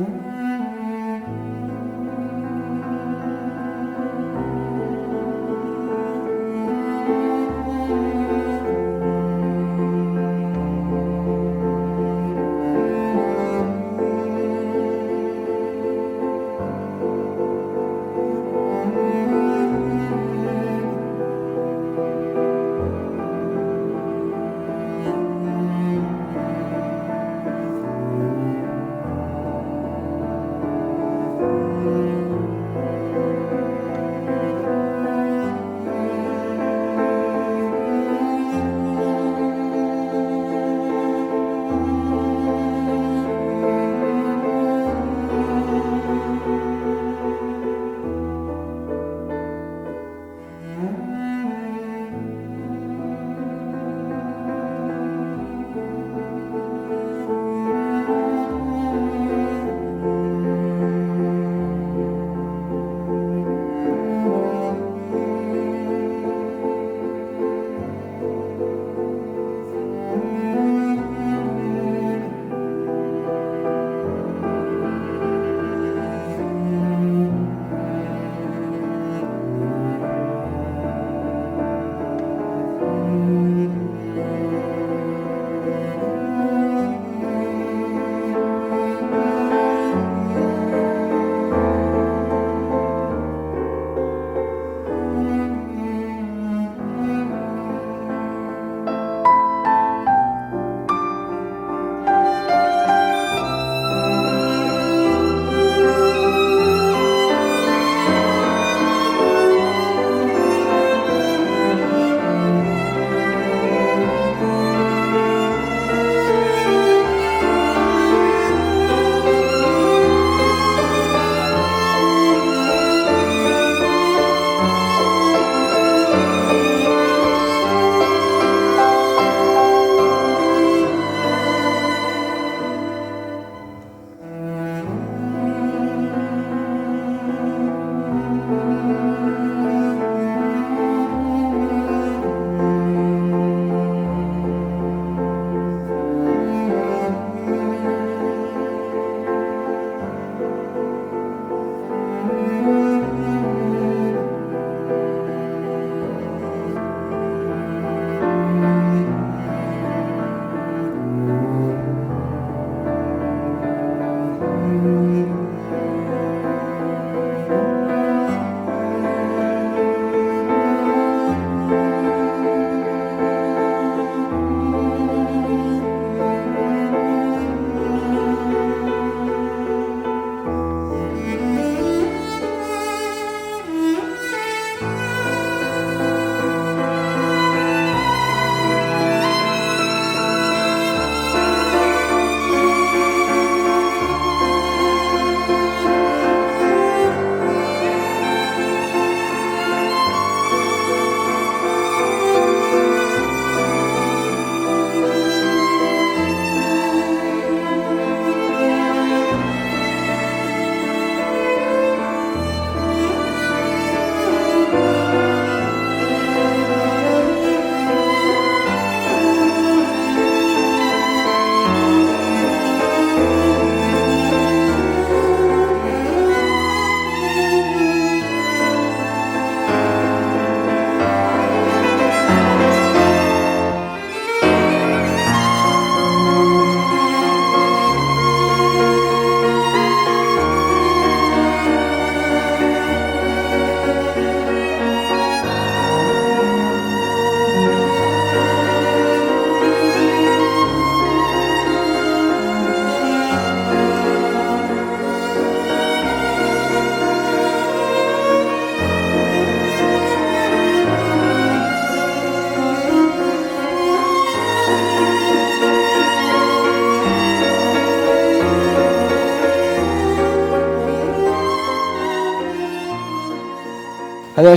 Mm-hmm.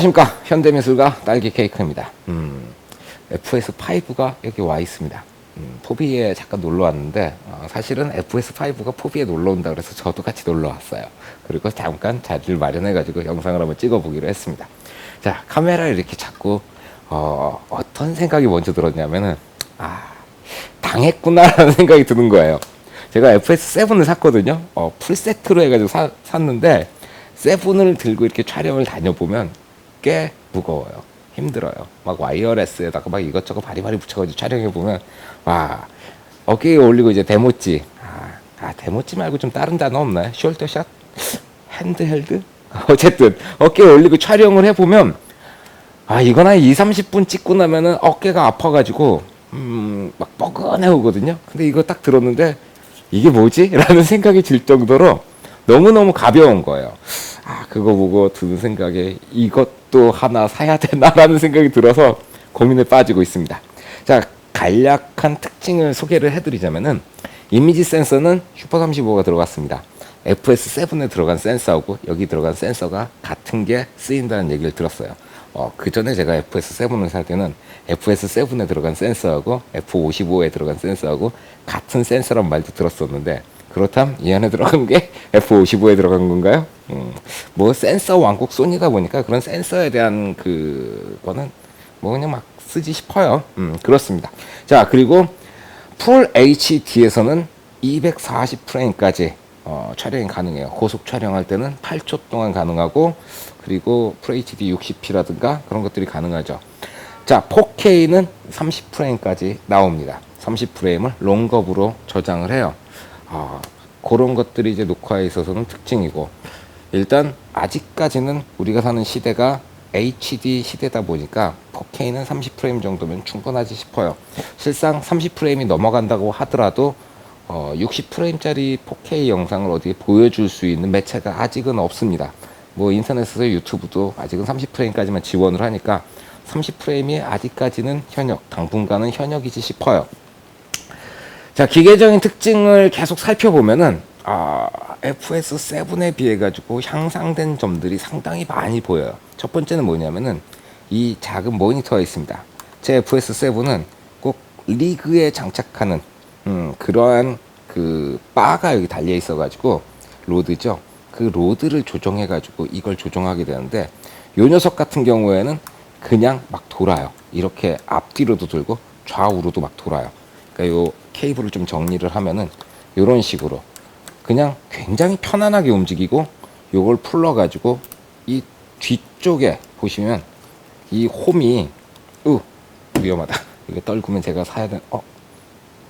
안녕하십니까. 현대미술가 딸기 케이크입니다. 음, FS5가 여기 와 있습니다. 음, 포비에 잠깐 놀러 왔는데 어, 사실은 FS5가 포비에 놀러 온다 그래서 저도 같이 놀러 왔어요. 그리고 잠깐 자리를 마련해 가지고 영상을 한번 찍어 보기로 했습니다. 자 카메라를 이렇게 잡고 어, 어떤 생각이 먼저 들었냐면은 아 당했구나 라는 생각이 드는 거예요. 제가 FS7을 샀거든요. 어, 풀세트로 해가지고 사, 샀는데 7을 들고 이렇게 촬영을 다녀보면 꽤 무거워요. 힘들어요. 막 와이어레스에다가 막 이것저것 바리바리 붙여가지고 촬영해 보면 와 어깨에 올리고 이제 데모찌 아, 아 데모찌 말고 좀 다른 단어 없나요? 숄더샷? 핸드헬드? 어쨌든 어깨에 올리고 촬영을 해 보면 아 이건 한 2, 30분 찍고 나면은 어깨가 아파가지고 음막 뻐근해 오거든요. 근데 이거 딱 들었는데 이게 뭐지? 라는 생각이 들 정도로 너무너무 가벼운 거예요. 아 그거 보고 드는 생각에 이것도 하나 사야 되나라는 생각이 들어서 고민에 빠지고 있습니다. 자 간략한 특징을 소개를 해드리자면은 이미지 센서는 슈퍼 35가 들어갔습니다. FS7에 들어간 센서하고 여기 들어간 센서가 같은 게 쓰인다는 얘기를 들었어요. 어, 그 전에 제가 FS7을 살 때는 FS7에 들어간 센서하고 F55에 들어간 센서하고 같은 센서란 말도 들었었는데 그렇다면 이 안에 들어간 게 F55에 들어간 건가요? 음, 뭐 센서 왕국 소니다 보니까 그런 센서에 대한 그 거는 뭐 그냥 막 쓰지 싶어요. 음, 그렇습니다. 자, 그리고 풀 HD에서는 240프레임까지 어, 촬영이 가능해요. 고속 촬영할 때는 8초 동안 가능하고 그리고 FHD 60p라든가 그런 것들이 가능하죠. 자, 4K는 30프레임까지 나옵니다. 30프레임을 롱겁으로 저장을 해요. 아, 그런 것들이 이제 녹화에 있어서는 특징이고 일단 아직까지는 우리가 사는 시대가 HD 시대다 보니까 4K는 30프레임 정도면 충분하지 싶어요. 실상 30프레임이 넘어간다고 하더라도 어, 60프레임짜리 4K 영상을 어디 보여줄 수 있는 매체가 아직은 없습니다. 뭐 인터넷에서 유튜브도 아직은 30프레임까지만 지원을 하니까 30프레임이 아직까지는 현역, 당분간은 현역이지 싶어요. 자, 기계적인 특징을 계속 살펴보면은 아, FS7에 비해 가지고 향상된 점들이 상당히 많이 보여요. 첫 번째는 뭐냐면은 이 작은 모니터가 있습니다. 제 FS7은 꼭 리그에 장착하는 음, 그러한 그 바가 여기 달려 있어 가지고 로드죠. 그 로드를 조정해 가지고 이걸 조정하게 되는데 요 녀석 같은 경우에는 그냥 막 돌아요. 이렇게 앞뒤로도 돌고 좌우로도 막 돌아요. 그러니까 요 케이블을 좀 정리를 하면은 요런 식으로 그냥 굉장히 편안하게 움직이고 요걸 풀러 가지고 이 뒤쪽에 보시면 이 홈이 으 위험하다. 이거 떨구면 제가 사야 되는 어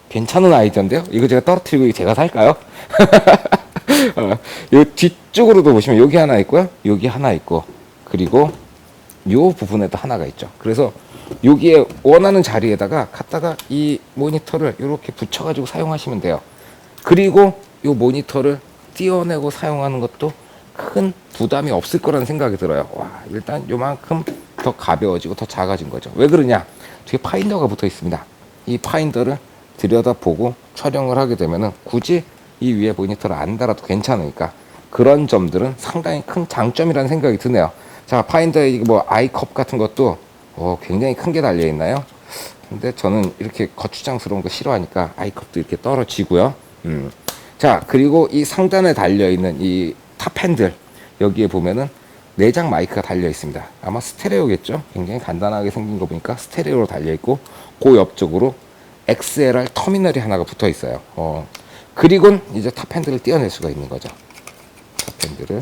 괜찮은 아이디어인데요? 이거 제가 떨어뜨리고 제가 살까요? 어, 요 뒤쪽으로도 보시면 여기 하나 있고요. 여기 하나 있고 그리고 요 부분에도 하나가 있죠. 그래서 여기에 원하는 자리에다가 갖다가 이 모니터를 이렇게 붙여 가지고 사용하시면 돼요. 그리고 요 모니터를 띄어내고 사용하는 것도 큰 부담이 없을 거라는 생각이 들어요. 와, 일단 요만큼 더 가벼워지고 더 작아진 거죠. 왜 그러냐? 뒤에 파인더가 붙어 있습니다. 이 파인더를 들여다보고 촬영을 하게 되면은 굳이 이 위에 모니터를 안 달아도 괜찮으니까 그런 점들은 상당히 큰 장점이라는 생각이 드네요. 자, 파인더에 뭐 아이컵 같은 것도 어, 굉장히 큰 게 달려 있나요? 근데 저는 이렇게 거추장스러운 거 싫어하니까 아이컵도 이렇게 떨어지고요. 음. 자, 그리고 이 상단에 달려 있는 이 탑 핸들 여기에 보면은 내장 마이크가 달려 있습니다. 아마 스테레오겠죠? 굉장히 간단하게 생긴 거 보니까 스테레오로 달려 있고 그 옆쪽으로 XLR 터미널이 하나가 붙어 있어요. 어, 그리고 이제 탑 핸들을 떼어낼 수가 있는 거죠. 탑 핸들을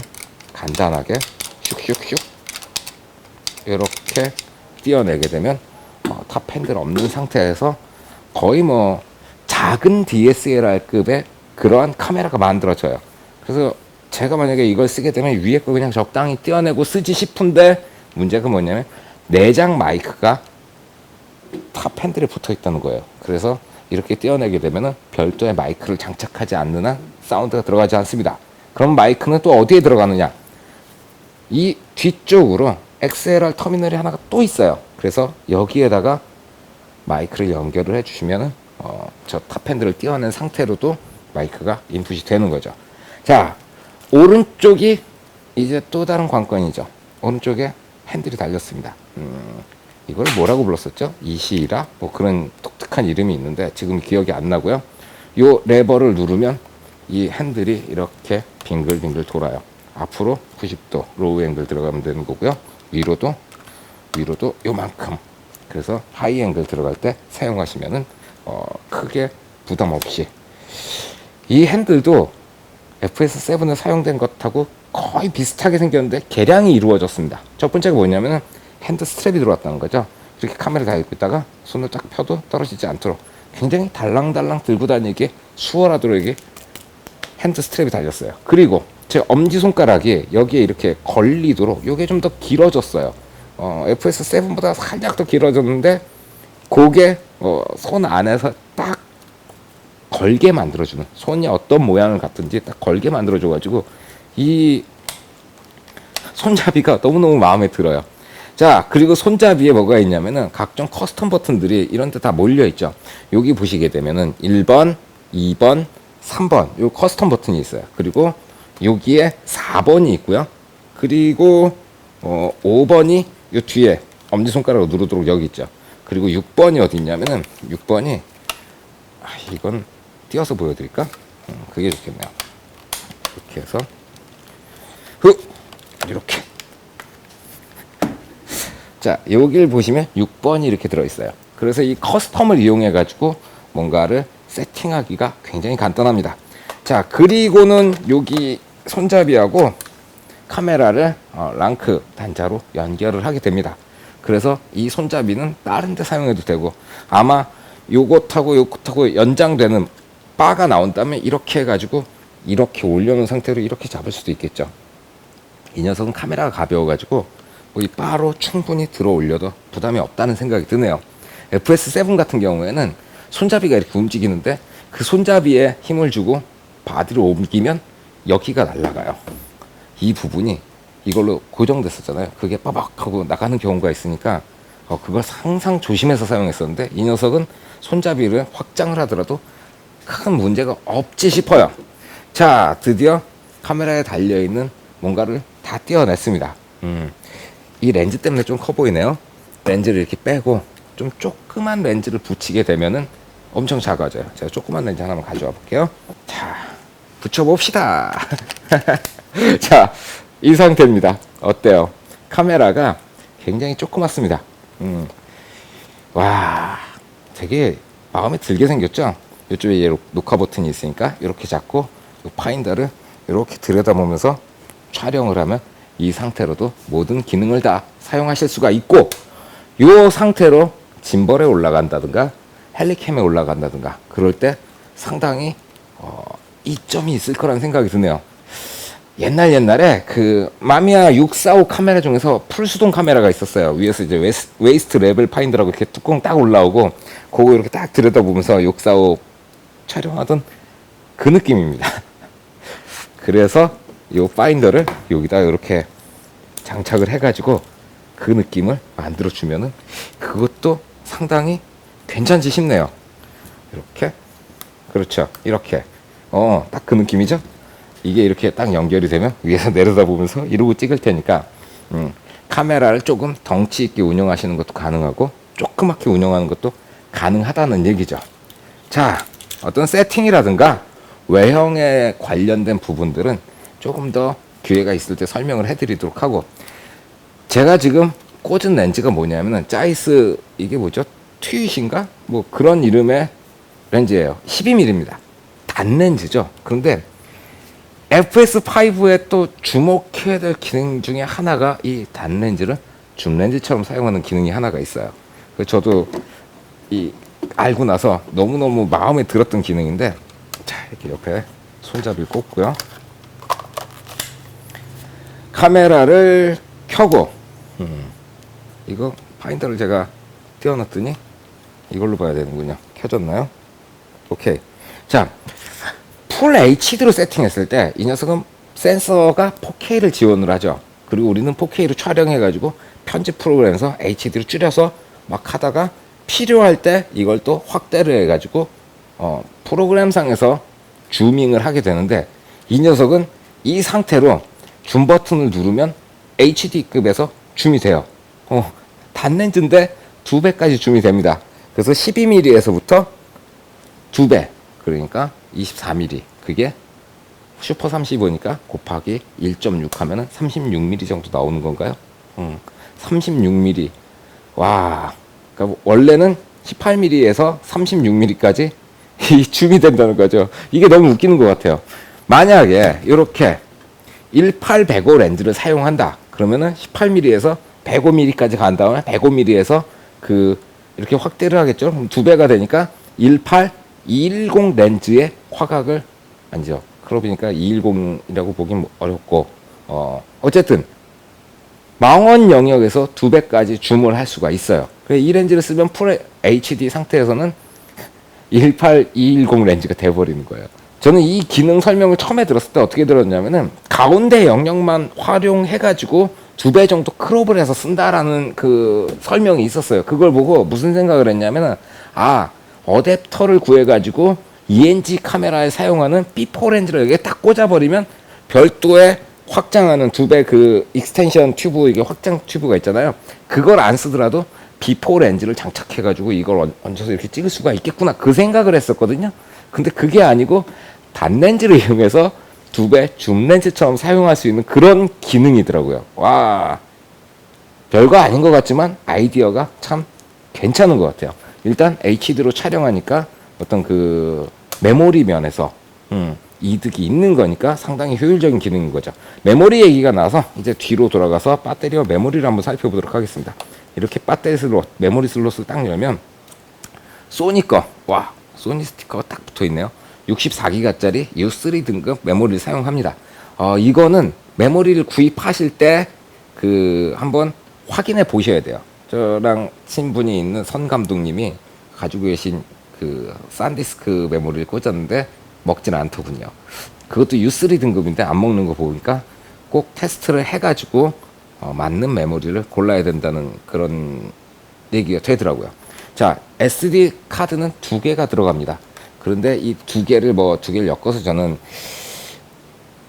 간단하게 슉슉슉 이렇게 떼어내게 되면 어, 탑 핸들 없는 상태에서 거의 뭐 작은 DSLR급의 그러한 카메라가 만들어져요. 그래서 제가 만약에 이걸 쓰게 되면 위에 거 그냥 적당히 떼어내고 쓰지 싶은데 문제가 뭐냐면 내장 마이크가 탑 핸들에 붙어 있다는 거예요. 그래서 이렇게 떼어내게 되면은 별도의 마이크를 장착하지 않는 한 사운드가 들어가지 않습니다. 그럼 마이크는 또 어디에 들어가느냐? 이 뒤쪽으로 XLR 터미널이 하나가 또 있어요. 그래서 여기에다가 마이크를 연결을 해주시면은 어, 저 탑핸들을 띄워낸 상태로도 마이크가 인풋이 되는 거죠. 자, 오른쪽이 이제 또 다른 관건이죠. 오른쪽에 핸들이 달렸습니다. 음, 이걸 뭐라고 불렀었죠? 이시라? 뭐 그런 독특한 이름이 있는데 지금 기억이 안 나고요. 요 레버를 누르면 이 핸들이 이렇게 빙글빙글 돌아요. 앞으로 90도 로우 앵글 들어가면 되는 거고요. 위로도 위로도 요만큼. 그래서 하이 앵글 들어갈 때 사용하시면은 어, 크게 부담 없이 이 핸들도 FS7에 사용된 것하고 거의 비슷하게 생겼는데 개량이 이루어졌습니다. 첫 번째가 뭐냐면은 핸드 스트랩이 들어왔다는 거죠. 이렇게 카메라 달고 있다가 손을 딱 펴도 떨어지지 않도록 굉장히 달랑달랑 들고 다니기 수월하도록 이게 핸드 스트랩이 달렸어요. 그리고 제 엄지 손가락이 여기에 이렇게 걸리도록 이게 좀 더 길어졌어요. 어, FS7보다 살짝 더 길어졌는데 그게 어, 손 안에서 딱 걸게 만들어주는 손이 어떤 모양을 갖든지 딱 걸게 만들어줘가지고 이 손잡이가 너무너무 마음에 들어요. 자, 그리고 손잡이에 뭐가 있냐면은 각종 커스텀 버튼들이 이런 데 다 몰려 있죠. 여기 보시게 되면은 1번, 2번, 3번 요 커스텀 버튼이 있어요. 그리고 여기에 4번이 있고요. 그리고 어 5번이 요 뒤에 엄지손가락으로 누르도록 여기 있죠. 그리고 6번이 어디 있냐면은 6번이 아, 이건 띄어서 보여드릴까? 음, 그게 좋겠네요. 이렇게 해서 후 이렇게 자 여기를 보시면 6번이 이렇게 들어있어요. 그래서 이 커스텀을 이용해 가지고 뭔가를 세팅하기가 굉장히 간단합니다. 자 그리고는 여기 손잡이하고 카메라를 어, 랑크 단자로 연결을 하게 됩니다. 그래서 이 손잡이는 다른 데 사용해도 되고 아마 요것하고 요것하고 연장되는 바가 나온다면 이렇게 해가지고 이렇게 올려놓은 상태로 이렇게 잡을 수도 있겠죠. 이 녀석은 카메라가 가벼워가지고 뭐 이 바로 충분히 들어 올려도 부담이 없다는 생각이 드네요. FS7 같은 경우에는 손잡이가 이렇게 움직이는데 그 손잡이에 힘을 주고 바디를 옮기면 여기가 날아가요. 이 부분이 이걸로 고정됐었잖아요. 그게 빠박하고 나가는 경우가 있으니까 어, 그걸 항상 조심해서 사용했었는데 이 녀석은 손잡이를 확장을 하더라도 큰 문제가 없지 싶어요. 자, 드디어 카메라에 달려있는 뭔가를 다 떼어냈습니다. 음, 이 렌즈 때문에 좀 커 보이네요. 렌즈를 이렇게 빼고 좀 조그만 렌즈를 붙이게 되면은 엄청 작아져요. 제가 조그만 렌즈 하나만 가져와 볼게요. 자, 붙여봅시다. 자, 이 상태입니다. 어때요? 카메라가 굉장히 조그맣습니다. 음. 와, 되게 마음에 들게 생겼죠? 이쪽에 얘 녹화 버튼이 있으니까 이렇게 잡고 이 파인더를 이렇게 들여다보면서 촬영을 하면 이 상태로도 모든 기능을 다 사용하실 수가 있고 이 상태로 짐벌에 올라간다든가 헬리캠에 올라간다든가 그럴 때 상당히 어, 이점이 있을 거라는 생각이 드네요. 옛날 옛날에 그 마미야 645 카메라 중에서 풀수동 카메라가 있었어요. 위에서 이제 웨스, 웨이스트 레벨 파인더라고 이렇게 뚜껑 딱 올라오고 그거 이렇게 딱 들여다보면서 645 촬영하던 그 느낌입니다. 그래서 이 파인더를 여기다 이렇게 장착을 해가지고 그 느낌을 만들어 주면은 그것도 상당히 괜찮지 싶네요. 이렇게 그렇죠. 이렇게 어 딱 그 느낌이죠. 이게 이렇게 딱 연결이 되면 위에서 내려다 보면서 이러고 찍을 테니까 음, 카메라를 조금 덩치 있게 운영하시는 것도 가능하고 조그맣게 운영하는 것도 가능하다는 얘기죠. 자, 어떤 세팅이라든가 외형에 관련된 부분들은 조금 더 기회가 있을 때 설명을 해드리도록 하고 제가 지금 꽂은 렌즈가 뭐냐면은 짜이스 이게 뭐죠? 트윗인가? 뭐 그런 이름의 렌즈예요. 12mm입니다. 단렌즈죠. 그런데 FS5에 또 주목해야 될 기능 중에 하나가 이 단렌즈를 줌렌즈처럼 사용하는 기능이 하나가 있어요. 그 저도 이 알고 나서 너무너무 마음에 들었던 기능인데 자 이렇게 옆에 손잡이를 꽂고요. 카메라를 켜고 음, 이거 파인더를 제가 띄워놨더니 이걸로 봐야 되는군요. 켜졌나요? 오케이. 자, 풀 HD로 세팅했을 때 이 녀석은 센서가 4K를 지원을 하죠. 그리고 우리는 4K로 촬영해가지고 편집 프로그램에서 HD로 줄여서 막 하다가 필요할 때 이걸 또 확대를 해가지고 어, 프로그램상에서 줌밍을 하게 되는데 이 녀석은 이 상태로 줌 버튼을 누르면 HD급에서 줌이 돼요. 어, 단렌즈인데 두 배까지 줌이 됩니다. 그래서 12mm에서부터 두 배, 그러니까 24mm. 그게 슈퍼 35니까 곱하기 1.6 하면은 36mm 정도 나오는 건가요? 음, 36mm. 와, 그러니까 원래는 18mm에서 36mm까지 이 줌이 된다는 거죠. 이게 너무 웃기는 것 같아요. 만약에 이렇게 1800호 렌즈를 사용한다. 그러면은 18mm에서 105mm까지 간 다음에 105mm에서 그 이렇게 확대를 하겠죠. 그럼 두 배가 되니까 18, 210 렌즈의 화각을 아니죠. 그러니까 210이라고 보긴 어렵고 어 어쨌든 망원 영역에서 두 배까지 줌을 할 수가 있어요. 이 렌즈를 쓰면 풀 HD 상태에서는 18, 210 렌즈가 돼버리는 거예요. 저는 이 기능 설명을 처음에 들었을 때 어떻게 들었냐면은 가운데 영역만 활용해가지고 두 배 정도 크롭을 해서 쓴다라는 그 설명이 있었어요. 그걸 보고 무슨 생각을 했냐면은 아 어댑터를 구해가지고 ENG 카메라에 사용하는 B4 렌즈를 여기에 딱 꽂아버리면 별도의 확장하는 두 배 그 익스텐션 튜브 이게 확장 튜브가 있잖아요. 그걸 안 쓰더라도 B4 렌즈를 장착해 가지고 이걸 얹- 얹어서 이렇게 찍을 수가 있겠구나 그 생각을 했었거든요. 근데 그게 아니고 단렌즈를 이용해서 두 배 줌 렌즈처럼 사용할 수 있는 그런 기능이더라고요. 와 별거 아닌 것 같지만 아이디어가 참 괜찮은 것 같아요. 일단 HD로 촬영하니까 어떤 그 메모리 면에서 음, 이득이 있는 거니까 상당히 효율적인 기능인 거죠. 메모리 얘기가 나서 이제 뒤로 돌아가서 배터리와 메모리를 한번 살펴보도록 하겠습니다. 이렇게 배터리 슬롯, 메모리 슬롯을 딱 열면 소니 거, 와, 소니 스티커가 딱 붙어 있네요. 64기가짜리 U3 등급 메모리를 사용합니다. 어, 이거는 메모리를 구입하실 때 그 한번 확인해 보셔야 돼요. 저랑 친분이 있는 선 감독님이 가지고 계신 그 산디스크 메모리를 꽂았는데 먹지는 않더군요. 그것도 U3 등급인데 안 먹는 거 보니까 꼭 테스트를 해가지고 어, 맞는 메모리를 골라야 된다는 그런 얘기가 되더라고요. 자, SD 카드는 두 개가 들어갑니다. 그런데 이 두 개를 뭐 두 개를 엮어서 저는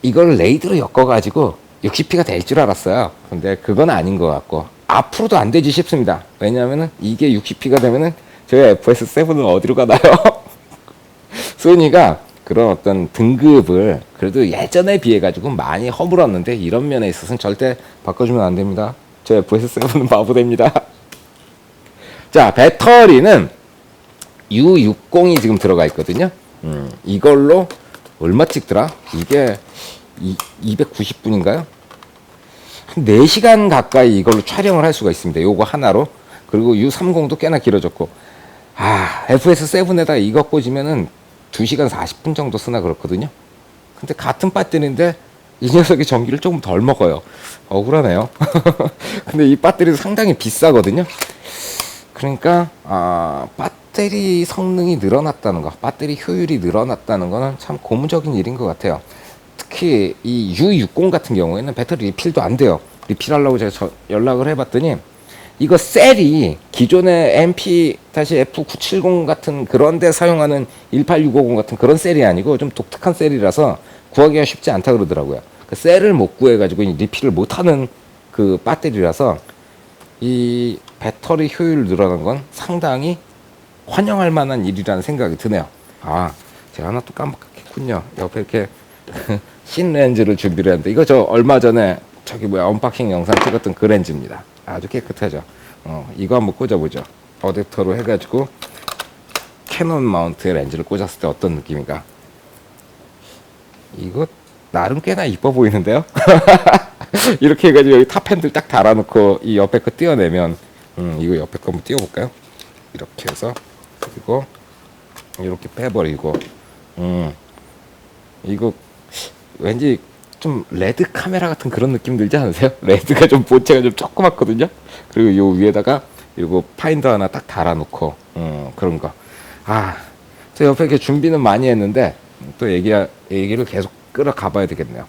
이걸 레이드로 엮어가지고 60p가 될 줄 알았어요. 근데 그건 아닌 것 같고 앞으로도 안 되지 싶습니다. 왜냐하면은 이게 60p가 되면은 저희 FS7은 어디로 가나요? 소니가 그런 어떤 등급을 그래도 예전에 비해 가지고 많이 허물었는데 이런 면에 있어서는 절대 바꿔주면 안 됩니다. 저 FS7은 바보 됩니다. 자 배터리는 U60이 지금 들어가 있거든요. 음, 이걸로 얼마 찍더라? 이게 이, 290분인가요? 한 4시간 가까이 이걸로 촬영을 할 수가 있습니다. 요거 하나로. 그리고 U30도 꽤나 길어졌고. 아, FS7에다 이거 꽂으면은 2시간 40분 정도 쓰나 그렇거든요. 근데 같은 배터리인데 이 녀석이 전기를 조금 덜 먹어요. 억울하네요. 근데 이 배터리도 상당히 비싸거든요. 그러니까 아, 배터리 성능이 늘어났다는 거, 배터리 효율이 늘어났다는 거는 참 고무적인 일인 것 같아요. 특히 이 U60 같은 경우에는 배터리 리필도 안 돼요. 리필하려고 제가 저- 연락을 해봤더니 이거 셀이 기존의 MP-F970 같은 그런 데 사용하는 18650 같은 그런 셀이 아니고 좀 독특한 셀이라서 구하기가 쉽지 않다 그러더라고요. 그 셀을 못 구해가지고 이 리필을 못하는 그 배터리라서 이 배터리 효율 늘어난 건 상당히 환영할 만한 일이라는 생각이 드네요. 아, 제가 하나 또 깜빡했군요. 옆에 이렇게 신 렌즈를 준비를 했는데 이거 저 얼마 전에 저기 뭐야 언박싱 영상 찍었던 그 렌즈입니다. 아주 깨끗하죠. 어, 이거 한번 꽂아보죠. 어댑터로 해가지고 캐논 마운트의 렌즈를 꽂았을 때 어떤 느낌인가? 이거 나름 꽤나 이뻐 보이는데요? 이렇게 해가지고 여기 탑핸들 딱 달아놓고 이 옆에 거 띄어내면 음, 이거 옆에 거 한번 띄워볼까요? 이렇게 해서 그리고 이렇게 빼버리고 음, 이거 왠지 좀 레드 카메라 같은 그런 느낌 들지 않으세요? 레드가 좀 본체가 좀 조그맣거든요. 그리고 요 위에다가 이거 파인더 하나 딱 달아놓고 음, 그런 거. 아, 저 옆에 이렇게 준비는 많이 했는데 또 얘기 얘기를 계속 끌어가 봐야 되겠네요.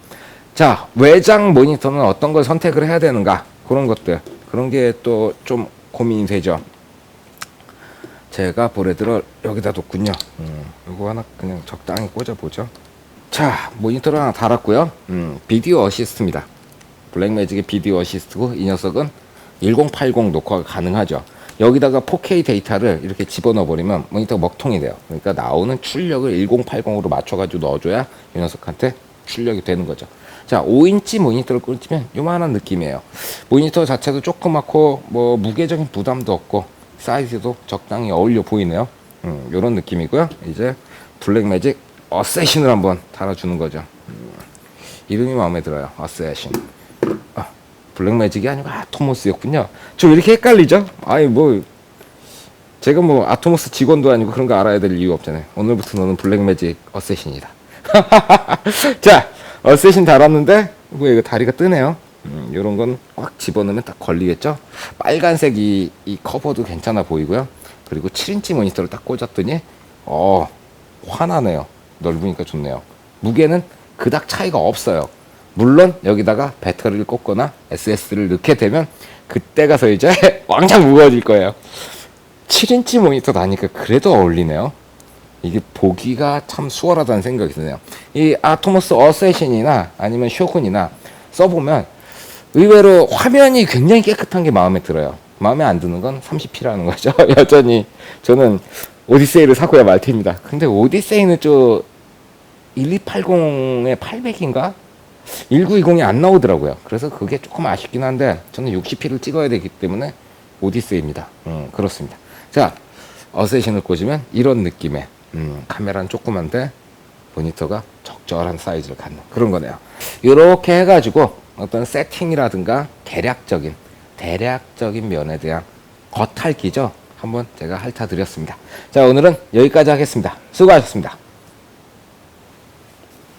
자, 외장 모니터는 어떤 걸 선택을 해야 되는가? 그런 것들. 그런 게 또 좀 고민이 되죠. 제가 보레들을 여기다 뒀군요. 음, 이거 하나 그냥 적당히 꽂아보죠. 자, 모니터를 하나 달았고요. 음, 비디오 어시스트입니다. 블랙매직의 비디오 어시스트고 이 녀석은 1080 녹화가 가능하죠. 여기다가 4K 데이터를 이렇게 집어넣어 버리면 모니터가 먹통이 돼요. 그러니까 나오는 출력을 1080으로 맞춰 가지고 넣어줘야 이 녀석한테 출력이 되는 거죠. 자, 5인치 모니터를 꽂으면 요만한 느낌이에요. 모니터 자체도 조그맣고 뭐 무게적인 부담도 없고 사이즈도 적당히 어울려 보이네요. 음, 요런 느낌이고요. 이제 블랙매직 어세신을 한번 달아주는 거죠. 음, 이름이 마음에 들어요. 어세신. 아, 블랙매직이 아니고 아토모스였군요. 저왜 이렇게 헷갈리죠? 아니 뭐 제가 뭐 아토모스 직원도 아니고 그런 거 알아야 될 이유 없잖아요. 오늘부터 너는 블랙매직 어세신이다. 자, 어세신 달았는데 뭐 이거 다리가 뜨네요. 음, 이런 건 꽉 집어넣으면 딱 걸리겠죠. 빨간색 이 이 커버도 괜찮아 보이고요. 그리고 7인치 모니터를 딱 꽂았더니 어 환하네요. 넓으니까 좋네요. 무게는 그닥 차이가 없어요. 물론 여기다가 배터리를 꽂거나 SS를 넣게 되면 그때 가서 이제 왕창 무거워질 거예요. 7인치 모니터 다니까 그래도 어울리네요. 이게 보기가 참 수월하다는 생각이 드네요. 이 아토모스 어세신이나 아니면 쇼군이나 써보면 의외로 화면이 굉장히 깨끗한 게 마음에 들어요. 마음에 안 드는 건 30p라는 거죠. 여전히 저는 오디세이를 사고야 말 테입니다. 근데 오디세이는 저 1280에 800인가? 1920이 안 나오더라고요. 그래서 그게 조금 아쉽긴 한데 저는 60p를 찍어야 되기 때문에 오디세이입니다. 음, 그렇습니다. 자, 어세신을 꽂으면 이런 느낌의 음, 카메라는 조그만데 모니터가 적절한 사이즈를 갖는 그런 거네요. 이렇게 해가지고 어떤 세팅이라든가 대략적인 대략적인 면에 대한 겉핥기죠. 한번 제가 핥아드렸습니다. 자, 오늘은 여기까지 하겠습니다. 수고하셨습니다.